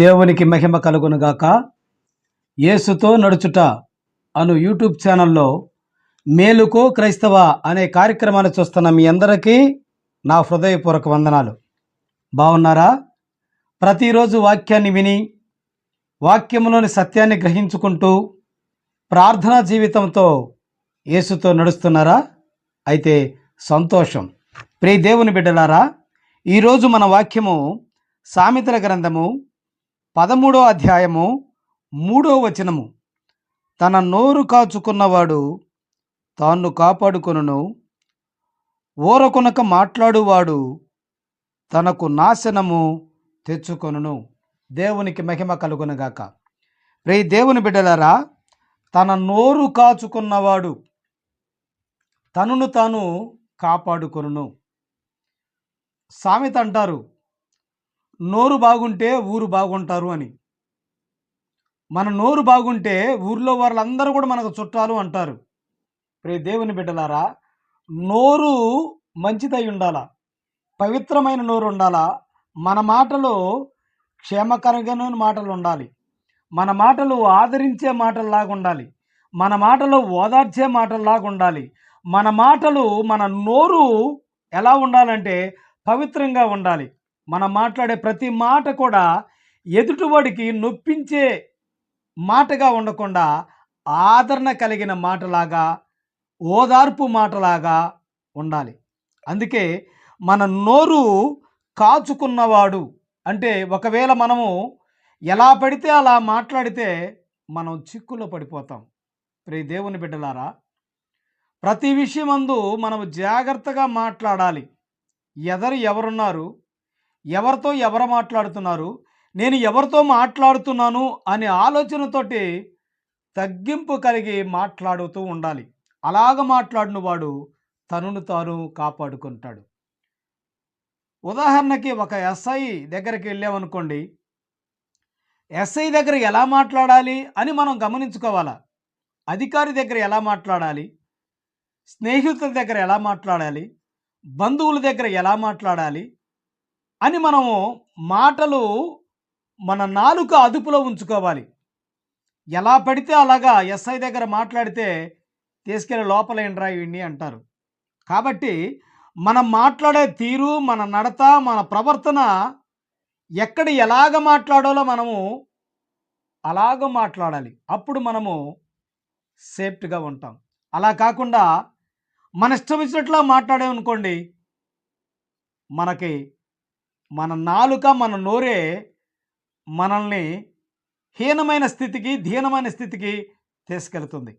దేవునికి మహిమ కలుగునుగాక యేసుతో నడుచుట అను యూట్యూబ్ ఛానల్లో మేలుకో క్రైస్తవ అనే కార్యక్రమాన్ని చూస్తున్న మీ అందరికీ నా హృదయపూర్వక వందనాలు. బాగున్నారా ప్రతిరోజు వాక్యాన్ని విని వాక్యంలోని సత్యాన్ని గ్రహించుకుంటూ ప్రార్థనా జీవితంతో యేసుతో నడుస్తున్నారా? అయితే సంతోషం. ప్రియ దేవుని బిడ్డలారా ఈరోజు మన వాక్యము సామెతల గ్రంథము పదమూడో అధ్యాయము మూడో వచనము. తన నోరు కాచుకున్నవాడు తాను కాపాడుకొనును. ఓరకొనక మాట్లాడువాడు తనకు నాశనము తెచ్చుకొనును. దేవునికి మహిమ కలుగునగాక. రే దేవుని బిడ్డలారా తన నోరు కాచుకున్నవాడు తనను తాను కాపాడుకొనును. సామెత అంటారు నోరు బాగుంటే ఊరు బాగుంటారు అని. మన నోరు బాగుంటే ఊర్లో వాళ్ళందరూ కూడా మనకు చుట్టాలు అంటారు. ప్రే దేవుని బిడ్డలారా నోరు మంచిదై ఉండాలా? పవిత్రమైన నోరు ఉండాలా? మన మాటలో క్షేమకరంగా మాటలు ఉండాలి. మన మాటలు ఆదరించే మాటల్లాగా ఉండాలి. మన మాటలు ఓదార్చే మాటల్లాగా ఉండాలి. మన మాటలు మన నోరు ఎలా ఉండాలంటే పవిత్రంగా ఉండాలి. మనం మాట్లాడే ప్రతి మాట కూడా ఎదుటివాడికి నొప్పించే మాటగా ఉండకుండా ఆదరణ కలిగిన మాటలాగా ఓదార్పు మాటలాగా ఉండాలి. అందుకే మన నోరు కాచుకున్నవాడు అంటే ఒకవేళ మనము ఎలా పడితే అలా మాట్లాడితే మనం చిక్కులో పడిపోతాం. ప్రే దేవుని బిడ్డలారా ప్రతి విషయమందు మనం జాగ్రత్తగా మాట్లాడాలి. ఎదరు ఎవరున్నారు ఎవరితో ఎవరు మాట్లాడుతున్నారు? నేను ఎవరితో మాట్లాడుతున్నాను? అనే ఆలోచనతోటి తగ్గింపు కలిగి మాట్లాడుతూ ఉండాలి. అలాగ మాట్లాడిన వాడు తనను తాను కాపాడుకుంటాడు. ఉదాహరణకి ఒక ఎస్ఐ దగ్గరికి వెళ్ళామనుకోండి. ఎస్ఐ దగ్గర ఎలా మాట్లాడాలి అని మనం గమనించుకోవాలా? అధికారి దగ్గర ఎలా మాట్లాడాలి? స్నేహితుల దగ్గర ఎలా మాట్లాడాలి? బంధువుల దగ్గర ఎలా మాట్లాడాలి? అని మనము మాటలు మన నాలుక అదుపులో ఉంచుకోవాలి. ఎలా పడితే అలాగా ఎస్ఐ దగ్గర మాట్లాడితే తీసుకెళ్ళి లోపల ఇవన్నీ అంటారు. కాబట్టి మనం మాట్లాడే తీరు మన నడత మన ప్రవర్తన ఎక్కడ ఎలాగ మాట్లాడాలో మనము అలాగ మాట్లాడాలి. అప్పుడు మనము సేఫ్ట్గా ఉంటాం. అలా కాకుండా మన ఇష్టం వచ్చినట్లా మాట్లాడామనుకోండి మనకి మన నాలుక మన నోరే మనల్ని హీనమైన స్థితికి ధీనమైన స్థితికి తీసుకెళ్తుంది.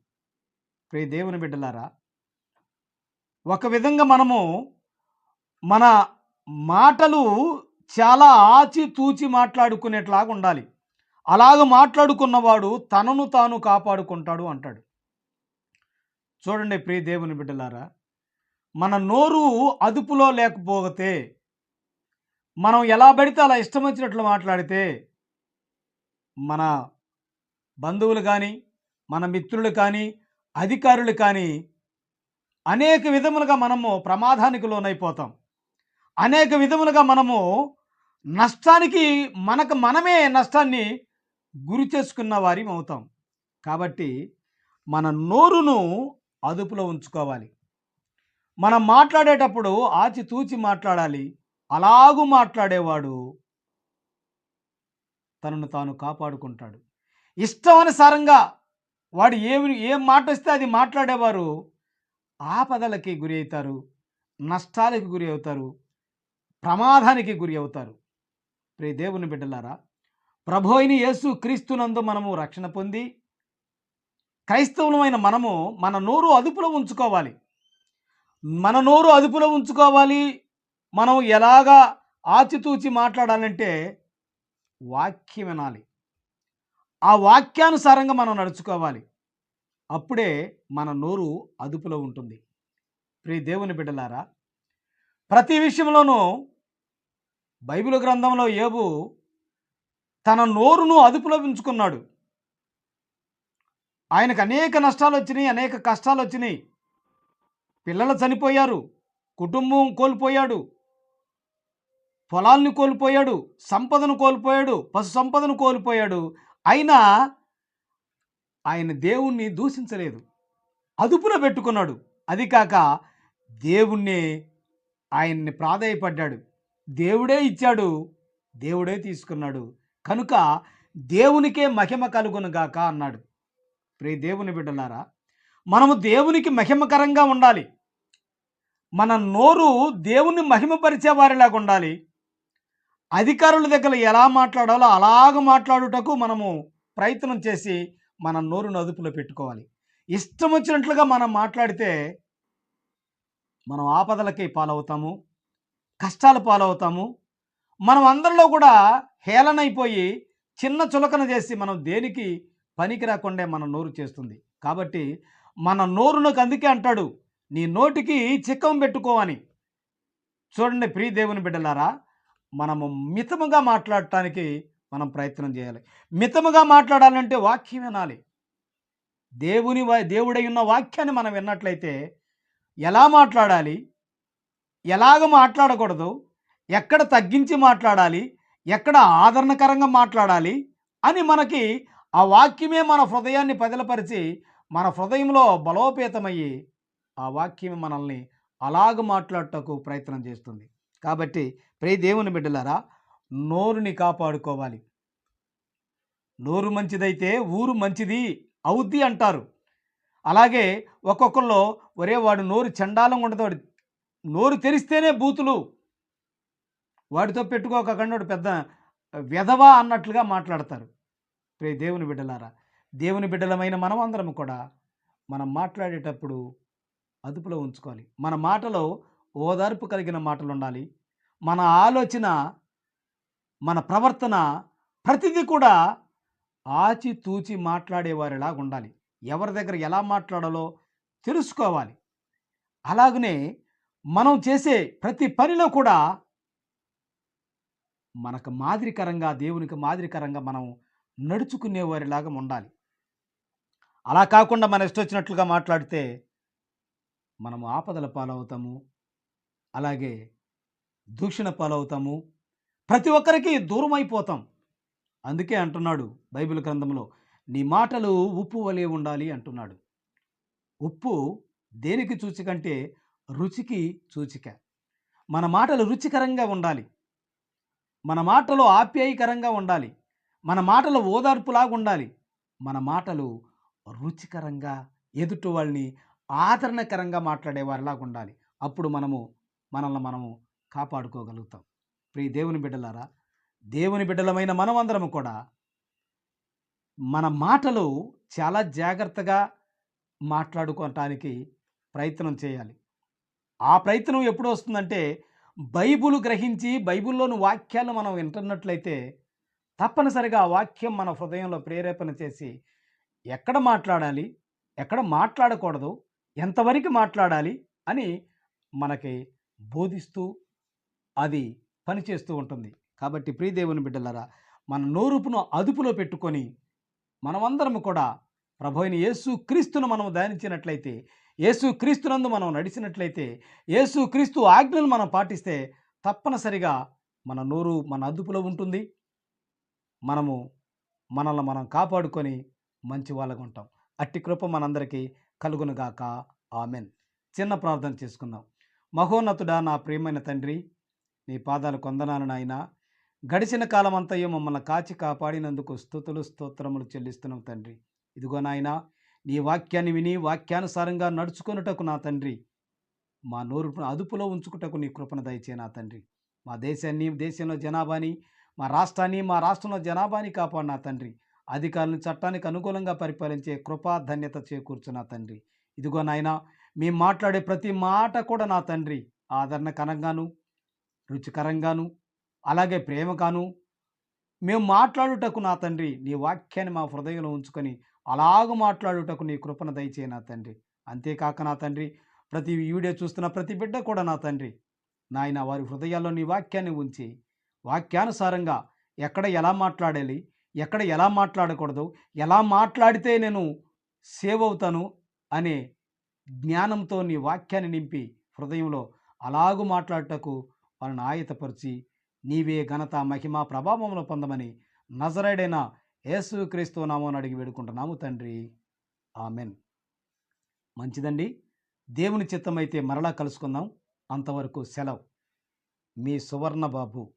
ప్రియ దేవుని బిడ్డలారా ఒక విధంగా మనము మన మాటలు చాలా ఆచితూచి మాట్లాడుకునేట్లాగా ఉండాలి. అలాగ మాట్లాడుకున్నవాడు తనను తాను కాపాడుకుంటాడు అంటాడు. చూడండి ప్రియ దేవుని బిడ్డలారా మన నోరు అదుపులో లేకపోతే మనం ఎలా పడితే అలా ఇష్టం వచ్చినట్లు మాట్లాడితే మన బంధువులు కానీ మన మిత్రులు కానీ అధికారులు కానీ అనేక విధములుగా మనము ప్రమాదానికి లోనైపోతాం. అనేక విధములుగా మనము నష్టానికి మనకు మనమే నష్టాన్ని గురి చేసుకున్న వారి అవుతాం. కాబట్టి మన నోరును అదుపులో ఉంచుకోవాలి. మనం మాట్లాడేటప్పుడు ఆచితూచి మాట్లాడాలి. అలాగు మాట్లాడేవాడు తనను తాను కాపాడుకుంటాడు. ఇష్టానుసారంగా వాడు ఏమి ఏం మాట వస్తే అది మాట్లాడేవారు ఆపదలకి గురి అవుతారు నష్టాలకి గురి అవుతారు ప్రమాదానికి గురి అవుతారు. ప్రే దేవుని బిడ్డలారా ప్రభు అయిన యేసు క్రీస్తునందు మనము రక్షణ పొంది క్రైస్తవులమైన మనము మన నోరు అదుపులో ఉంచుకోవాలి. మన నోరు అదుపులో ఉంచుకోవాలి మనం ఎలాగా ఆచితూచి మాట్లాడాలంటే వాక్యం వినాలి. ఆ వాక్యానుసారంగా మనం నడుచుకోవాలి. అప్పుడే మన నోరు అదుపులో ఉంటుంది. ప్రియ దేవుని బిడ్డలారా ప్రతి విషయంలోనూ బైబిల్ గ్రంథంలో ఏబు తన నోరును అదుపులో ఉంచుకున్నాడు. ఆయనకు అనేక నష్టాలు వచ్చినాయి అనేక కష్టాలు వచ్చినాయి. పిల్లలు చనిపోయారు కుటుంబం కోల్పోయాడు పొలాల్ని కోల్పోయాడు సంపదను కోల్పోయాడు పశు సంపదను కోల్పోయాడు. అయినా ఆయన దేవుణ్ణి దూషించలేదు. అదుపులో పెట్టుకున్నాడు. అది కాక దేవుణ్ణి ఆయన్ని ప్రాధాయపడ్డాడు. దేవుడే ఇచ్చాడు దేవుడే తీసుకున్నాడు. కనుక దేవునికే మహిమ కలుగునుగాక అన్నాడు. ప్రే దేవుని బిడ్డలారా మనము దేవునికి మహిమకరంగా ఉండాలి. మన నోరు దేవుని మహిమపరిచే వారిలాగా ఉండాలి అధికారుల దగ్గర ఎలా మాట్లాడాలో అలాగ మాట్లాడుటకు మనము ప్రయత్నం చేసి మన నోరును అదుపులో పెట్టుకోవాలి. ఇష్టం వచ్చినట్లుగా మనం మాట్లాడితే మనం ఆపదలకి పాలవుతాము కష్టాలు పాలవుతాము. మనం అందరిలో కూడా హేళనైపోయి చిన్న చులకన చేసి మనం దేనికి పనికి రాకుండా మన నోరు చేస్తుంది. కాబట్టి మన నోరునకు అందుకే అంటాడు నీ నోటికి చిక్కం పెట్టుకోవని చూడండి ప్రీ దేవుని బిడ్డలారా మనము మితముగా మాట్లాడటానికి మనం ప్రయత్నం చేయాలి. మితముగా మాట్లాడాలంటే వాక్యం వినాలి. దేవుని దేవుడై ఉన్న వాక్యాన్ని మనం విన్నట్లయితే ఎలా మాట్లాడాలి? ఎలాగ మాట్లాడకూడదు? ఎక్కడ తగ్గించి మాట్లాడాలి? ఎక్కడ ఆదరణకరంగా మాట్లాడాలి? అని మనకి ఆ వాక్యమే మన హృదయాన్ని పదిలపరిచి మన హృదయంలో బలోపేతమయ్యి ఆ వాక్యమే మనల్ని అలాగ మాట్లాడటకు ప్రయత్నం చేస్తుంది. కాబట్టి ప్రియ దేవుని బిడ్డలారా నోరుని కాపాడుకోవాలి. నోరు మంచిదైతే ఊరు మంచిది అవుద్ది అంటారు. అలాగే ఒక్కొక్కరిలో ఒరే వాడు నోరు చండాలం ఉండదు వాడు నోరు తెరిస్తేనే బూతులు. వాడితో పెట్టుకోకండి పెద్ద వెధవా అన్నట్లుగా మాట్లాడతారు. ప్రే దేవుని బిడ్డలారా దేవుని బిడ్డలమైన మనం అందరం కూడా మనం మాట్లాడేటప్పుడు అదుపులో ఉంచుకోవాలి. మన మాటలో ఓదార్పు కలిగిన మాటలు ఉండాలి మన ఆలోచన మన ప్రవర్తన ప్రతిదీ కూడా ఆచితూచి మాట్లాడేవారిలా ఉండాలి ఎవరి దగ్గర ఎలా మాట్లాడాలో తెలుసుకోవాలి. అలాగనే మనం చేసే ప్రతి పనిలో కూడా మనకు మాదిరికరంగా దేవునికి మాదిరికరంగా మనం నడుచుకునేవారిలాగా ఉండాలి అలా కాకుండా మన ఇష్టం వచ్చినట్లుగా మాట్లాడితే మనము ఆపదల పాలవుతాము. అలాగే దూషణ పాలవుతాము. ప్రతి ఒక్కరికి దూరం అయిపోతాం అందుకే అంటున్నాడు బైబిల్ గ్రంథంలో నీ మాటలు ఉప్పు వలె ఉండాలి అంటున్నాడు. ఉప్పు దేనికి చూచికంటే రుచికి సూచిక. మన మాటలు రుచికరంగా ఉండాలి. మన మాటలు ఆప్యాయకరంగా ఉండాలి. మన మాటలు ఓదార్పులాగా ఉండాలి. మన మాటలు రుచికరంగా ఎదుటి వాళ్ళని ఆదరణకరంగా మాట్లాడేవారిలాగా ఉండాలి. అప్పుడు మనము మనల్ని మనము కాపాడుకోగలుగుతాం. ప్రియ దేవుని బిడ్డలారా దేవుని బిడ్డలమైన మనమందరము కూడా మన మాటలు చాలా జాగ్రత్తగా మాట్లాడుకోవటానికి ప్రయత్నం చేయాలి. ఆ ప్రయత్నం ఎప్పుడు వస్తుందంటే బైబుల్ గ్రహించి బైబిల్లోని వాక్యాలు మనం వింటున్నట్లయితే తప్పనిసరిగా ఆ వాక్యం మన హృదయంలో ప్రేరేపణ చేసి ఎక్కడ మాట్లాడాలి ఎక్కడ మాట్లాడకూడదు ఎంతవరకు మాట్లాడాలి అని మనకి బోధిస్తూ అది పనిచేస్తూ ఉంటుంది. కాబట్టి ప్రియదేవుని బిడ్డలారా మన నోరుపును అదుపులో పెట్టుకొని మనమందరము కూడా ప్రభు అయిన యేసు క్రీస్తును మనం ధ్యానించినట్లయితే యేసు క్రీస్తునందు మనం నడిచినట్లయితే యేసు క్రీస్తు ఆజ్ఞలు మనం పాటిస్తే తప్పనిసరిగా మన నోరు మన అదుపులో ఉంటుంది. మనము మనల్ని మనం కాపాడుకొని మంచి వాళ్ళగా ఉంటాం. అట్టి కృప మనందరికీ కలుగునుగాక ఆమెన్. చిన్న ప్రార్థన చేసుకుందాం. మహోన్నతుడా నా ప్రియమైన తండ్రి నీ పాదాలు కొందనాలు నాయన. గడిచిన కాలం మమ్మల్ని కాచి కాపాడినందుకు స్థుతులు స్తోత్రములు చెల్లిస్తున్నాం తండ్రి. ఇదిగో నాయన నీ వాక్యాన్ని విని వాక్యానుసారంగా నడుచుకొనుటకు నా తండ్రి. మా నోరు అదుపులో ఉంచుకుటకు నీ కృపణ దయచే నా తండ్రి. మా దేశాన్ని దేశంలో జనాభాని మా రాష్ట్రాన్ని మా రాష్ట్రంలో జనాభాని కాపాడు నా తండ్రి. అధికారులను చట్టానికి అనుకూలంగా పరిపాలించే కృపా ధన్యత చేకూర్చు నా తండ్రి. ఇదిగో నాయన మేము మాట్లాడే ప్రతి మాట కూడా నా తండ్రి. ఆదరణకరంగాను రుచికరంగాను అలాగే ప్రేమగాను. మేము మాట్లాడుటకు నా తండ్రి నీ వాక్యాన్ని మా హృదయంలో ఉంచుకొని అలాగ మాట్లాడుటకు నీ కృపణ దయచేయ నా తండ్రి. అంతేకాక నా తండ్రి ప్రతి వీడియో చూస్తున్న ప్రతి బిడ్డ కూడా నా తండ్రి. నాయన వారి హృదయాల్లో నీ వాక్యాన్ని ఉంచి వాక్యానుసారంగా ఎక్కడ ఎలా మాట్లాడాలి ఎక్కడ ఎలా మాట్లాడకూడదు ఎలా మాట్లాడితే నేను సేవ్ అవుతాను అనే జ్ఞానంతో నీ వాక్యాన్ని నింపి హృదయంలో అలాగూ మాట్లాడటకు వాళ్ళని ఆయతపరిచి నీవే ఘనత మహిమ ప్రభావములు పొందమని నజరైడైన యేసు క్రీస్తు నామోని అడిగి వేడుకుంటున్నాము తండ్రి. ఆమెన్. మంచిదండి. దేవుని చిత్తమైతే మరలా కలుసుకుందాం. అంతవరకు సెలవు. మీ సువర్ణ బాబు